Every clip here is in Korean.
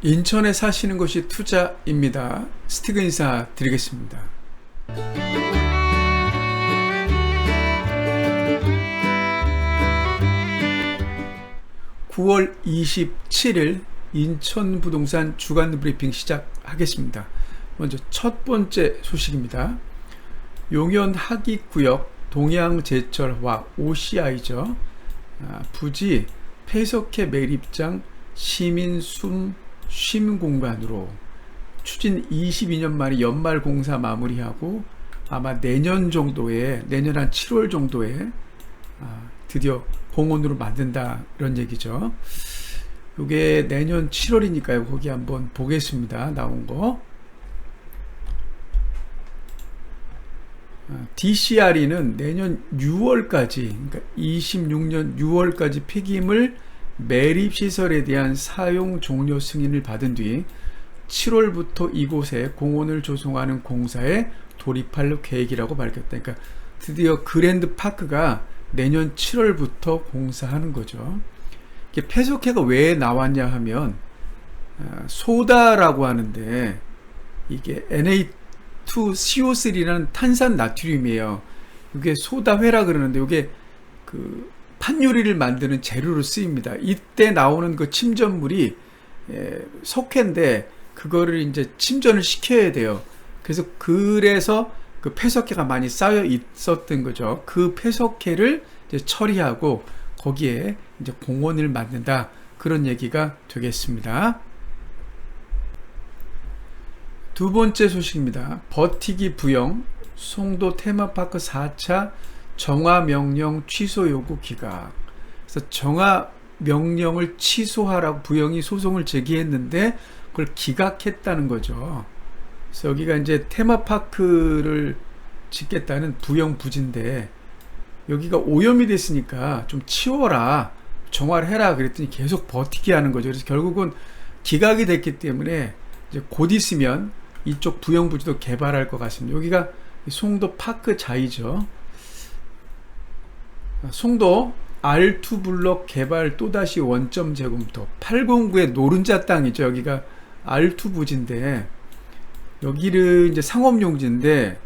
인천에 사시는 것이 투자입니다. 스티그 인사 드리겠습니다. 9월 27일 인천 부동산 주간 브리핑 시작하겠습니다. 먼저 첫 번째 소식입니다. 용현 하기구역 동양제철화 OCI죠. 아, 부지 폐석해 매립장 시민 숨 쉼 공간으로 추진 22년 만에 연말 공사 마무리하고 아마 내년 정도에 내년 한 7월 정도에 아, 드디어 공원으로 만든다 이런 얘기죠. 이게 내년 7월이니까요. 거기 한번 보겠습니다. 나온 거. DCRE는 내년 6월까지, 그러니까 26년 6월까지 폐기물 매립 시설에 대한 사용 종료 승인을 받은 뒤 7월부터 이곳에 공원을 조성하는 공사에 돌입할 계획이라고 밝혔다. 그러니까 드디어 그랜드 파크가 내년 7월부터 공사하는 거죠. 이게 폐석해가 왜 나왔냐 하면 아, 소다라고 하는데 이게 Na2CO3라는 탄산 나트륨이에요. 이게 소다회라 그러는데 이게 그 판유리를 만드는 재료로 쓰입니다. 이때 나오는 그 침전물이 예, 석회인데 그거를 이제 침전을 시켜야 돼요. 그래서 그래서 그 폐석회가 많이 쌓여 있었던 거죠. 그 폐석회를 처리하고 거기에 이제 공원을 만든다 그런 얘기가 되겠습니다. 두 번째 소식입니다. 버티기 부영 송도 테마파크 4차 정화 명령 취소 요구 기각. 그래서 정화 명령을 취소하라고 부영이 소송을 제기했는데 그걸 기각했다는 거죠. 그래서 여기가 이제 테마파크를 짓겠다는 부영 부지인데 여기가 오염이 됐으니까 좀 치워라 정화를 해라 그랬더니 계속 버티게 하는 거죠. 그래서 결국은 기각이 됐기 때문에 이제 곧 있으면 이쪽 부영 부지도 개발할 것 같습니다. 여기가 송도 파크 자이죠. 송도 R2 블록 개발 또다시 원점 재검토 809의 노른자 땅이죠. 여기가 R2 부지인데 여기를 이제 상업용지인데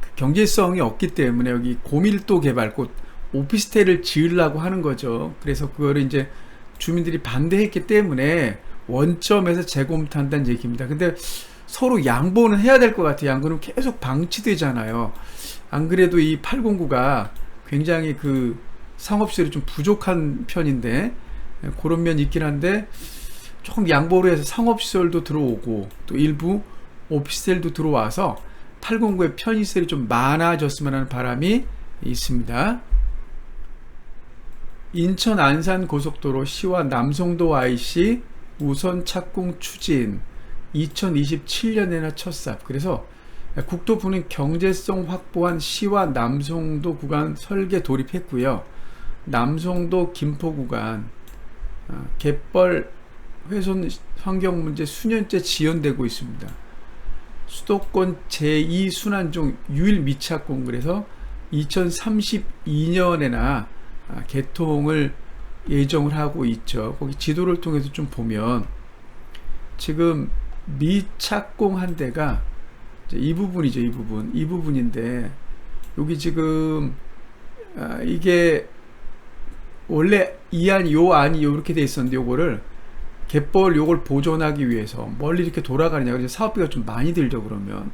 그 경제성이 없기 때문에 여기 고밀도 개발 곧 오피스텔을 지으려고 하는 거죠. 그래서 그거를 이제 주민들이 반대했기 때문에 원점에서 재검토한다는 얘기입니다. 근데 서로 양보는 해야 될 것 같아요. 안 그러면 계속 방치되잖아요. 안 그래도 이 809가 굉장히 그 상업시설이 좀 부족한 편인데 그런 면이 있긴 한데 조금 양보를 해서 상업시설도 들어오고 또 일부 오피스텔도 들어와서 809의 편의시설이 좀 많아졌으면 하는 바람이 있습니다. 인천 안산 고속도로 시와 남송도 IC 우선 착공 추진 2027년에나 첫 삽. 그래서 국토부는 경제성 확보한 시와 남송도 구간 설계 돌입했고요. 남송도 김포 구간 어, 갯벌 훼손 환경 문제 수년째 지연되고 있습니다. 수도권 제2순환 중 유일 미착공 그래서 2032년에나 아, 개통을 예정을 하고 있죠. 거기 지도를 통해서 좀 보면 지금 미착공 한 대가 이 부분이죠, 이 부분. 이 부분인데 여기 지금 아, 이게 원래 이 안이 요 안이 요렇게 돼 있었는데 요거를 갯벌 요걸 보존하기 위해서 멀리 이렇게 돌아가느냐. 그래서 사업비가 좀 많이 들죠 그러면.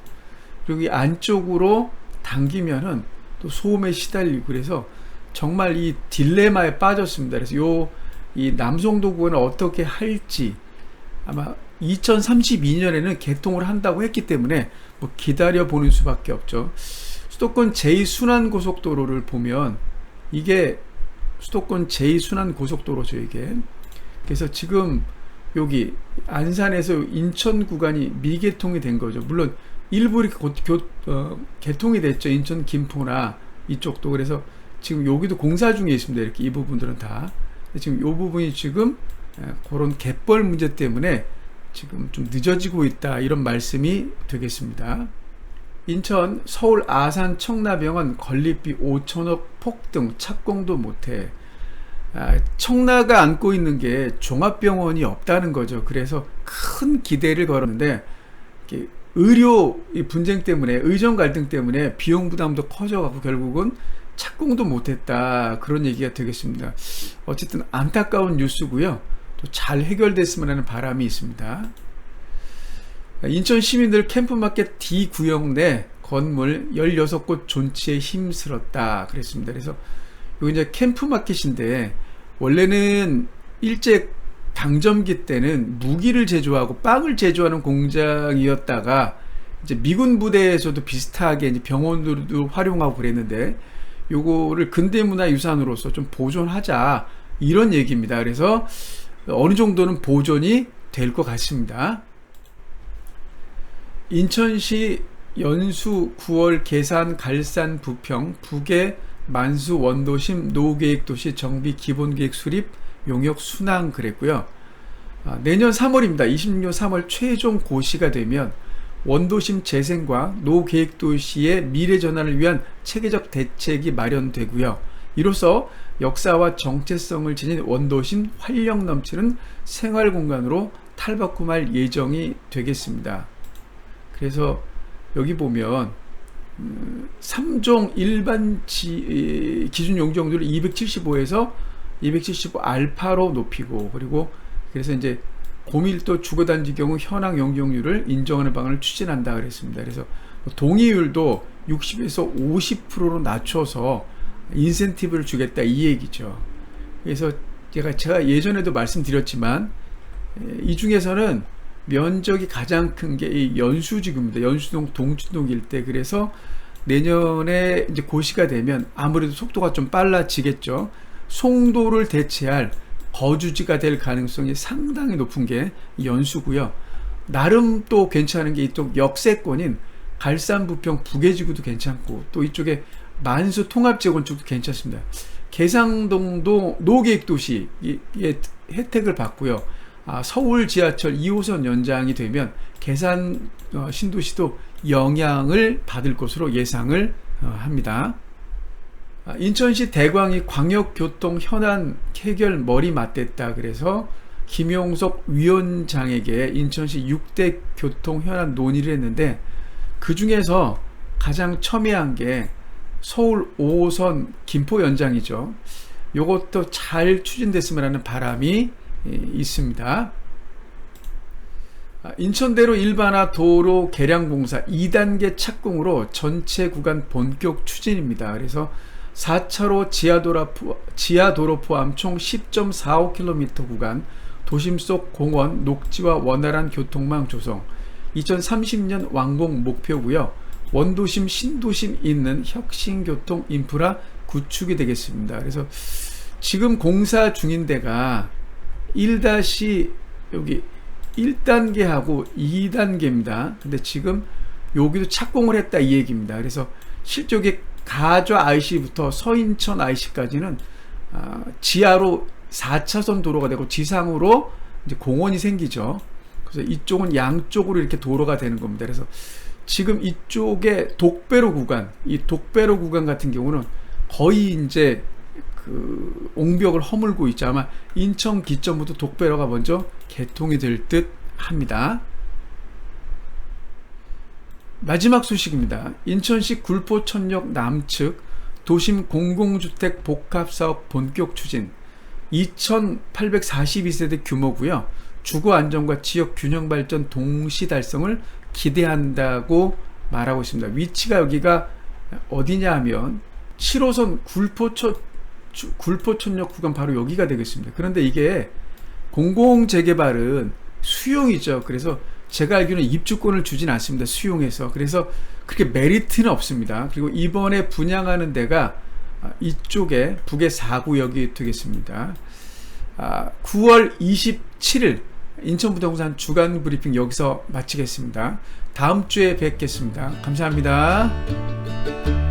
여기 안쪽으로 당기면은 또 소음에 시달리고 그래서 정말 이 딜레마에 빠졌습니다. 그래서 요 이 남송도 구는 어떻게 할지 아마 2032년에는 개통을 한다고 했기 때문에 뭐 기다려 보는 수밖에 없죠. 수도권 제2순환 고속도로를 보면 이게 수도권 제2순환 고속도로죠, 이게. 그래서 지금 여기 안산에서 인천 구간이 미개통이 된 거죠. 물론 일부 이렇게 곧 교, 어, 개통이 됐죠. 인천 김포나 이쪽도. 그래서 지금 여기도 공사 중에 있습니다. 이렇게 이 부분들은 다. 지금 이 부분이 지금 그런 갯벌 문제 때문에 지금 좀 늦어지고 있다. 이런 말씀이 되겠습니다. 인천, 서울, 아산, 청라병원 건립비 5천억 폭등 착공도 못해 아, 청라가 안고 있는 게 종합병원이 없다는 거죠. 그래서 큰 기대를 걸었는데 의료 이 분쟁 때문에 의정 갈등 때문에 비용 부담도 커져갖고 결국은 착공도 못했다 그런 얘기가 되겠습니다. 어쨌든 안타까운 뉴스고요. 또 잘 해결됐으면 하는 바람이 있습니다. 인천 시민들 캠프마켓 D 구역 내 건물 16곳 존치에 힘쓸었다 그랬습니다. 그래서 여기 이제 캠프마켓인데 원래는 일제 강점기 때는 무기를 제조하고 빵을 제조하는 공장이었다가 이제 미군 부대에서도 비슷하게 이제 병원들도 활용하고 그랬는데 요거를 근대문화 유산으로서 좀 보존하자 이런 얘기입니다. 그래서 어느 정도는 보존이 될 것 같습니다. 인천시 연수 9월 계산 갈산 부평 북의 만수 원도심 노계획 도시 정비 기본계획 수립 용역 순항 그랬고요. 아, 내년 3월입니다. 26년 3월 최종 고시가 되면 원도심 재생과 노계획 도시의 미래 전환을 위한 체계적 대책이 마련되고요. 이로써 역사와 정체성을 지닌 원도심 활력 넘치는 생활 공간으로 탈바꿈할 예정이 되겠습니다. 그래서 여기 보면 음, 3종 일반 지, 기준 용적률을 275에서 275 알파로 높이고 그리고 그래서 이제 고밀도 주거단지 경우 현황 용적률을 인정하는 방안을 추진한다 그랬습니다. 그래서 동의율도 60에서 50%로 낮춰서 인센티브를 주겠다 이 얘기죠. 그래서 제가 제가 예전에도 말씀드렸지만 이 중에서는 면적이 가장 큰 게 이 연수지구입니다. 연수동 동춘동 일대 그래서 내년에 이제 고시가 되면 아무래도 속도가 좀 빨라지겠죠. 송도를 대체할 거주지가 될 가능성이 상당히 높은 게 연수고요. 나름 또 괜찮은 게 이쪽 역세권인 갈산 부평 부계지구도 괜찮고 또 이쪽에 만수 통합 재건축도 괜찮습니다. 계상동도 노계획 도시 의 혜택을 받고요. 아, 서울 지하철 2호선 연장이 되면 계산 어, 신도시도 영향을 받을 것으로 예상을 어, 합니다. 아, 인천시 대광이 광역교통 현안 해결 머리 맞댔다 그래서 김용석 위원장에게 인천시 6대 교통 현안 논의를 했는데 그 중에서 가장 첨예한 게 서울 5호선 김포 연장이죠. 요것도 잘 추진됐으면 하는 바람이 있습니다. 아, 인천대로 일반화 도로 개량 공사 2단계 착공으로 전체 구간 본격 추진입니다. 그래서 4차로 지하도로, 지하도로 포함 총 10.45km 구간 도심 속 공원, 녹지와 원활한 교통망 조성 2030년 완공 목표고요. 원도심, 신도심 있는 혁신교통 인프라 구축이 되겠습니다. 그래서 지금 공사 중인 데가 1 여기 1단계하고 2단계입니다. 근데 지금 여기도 착공을 했다 이 얘기입니다. 그래서 실적에 가좌 IC부터 서인천 IC까지는 아, 지하로 4차선 도로가 되고 지상으로 이제 공원이 생기죠. 그래서 이쪽은 양쪽으로 이렇게 도로가 되는 겁니다. 그래서 지금 이쪽에 독배로 구간, 이 독배로 구간 같은 경우는 거의 이제 그 옹벽을 허물고 있죠. 아마 인천 기점부터 독배로가 먼저 개통이 될 듯 합니다. 마지막 소식입니다. 인천시 굴포천역 남측 도심 공공주택 복합사업 본격 추진 2842세대 규모고요. 주거 안정과 지역 균형 발전 동시 달성을 기대한다고 말하고 있습니다. 위치가 여기가 어디냐 하면 7호선 굴포천 굴포천역 구간 바로 여기가 되겠습니다. 그런데 이게 공공 재개발은 수용이죠. 그래서 제가 알기로는 입주권을 주진 않습니다. 수용해서. 그래서 그렇게 메리트는 없습니다. 그리고 이번에 분양하는 데가 아, 이쪽에 북의 4구역이 되겠습니다. 9월 아, 27일 인천부동산 주간 브리핑 여기서 마치겠습니다. 다음 주에 뵙겠습니다. 감사합니다.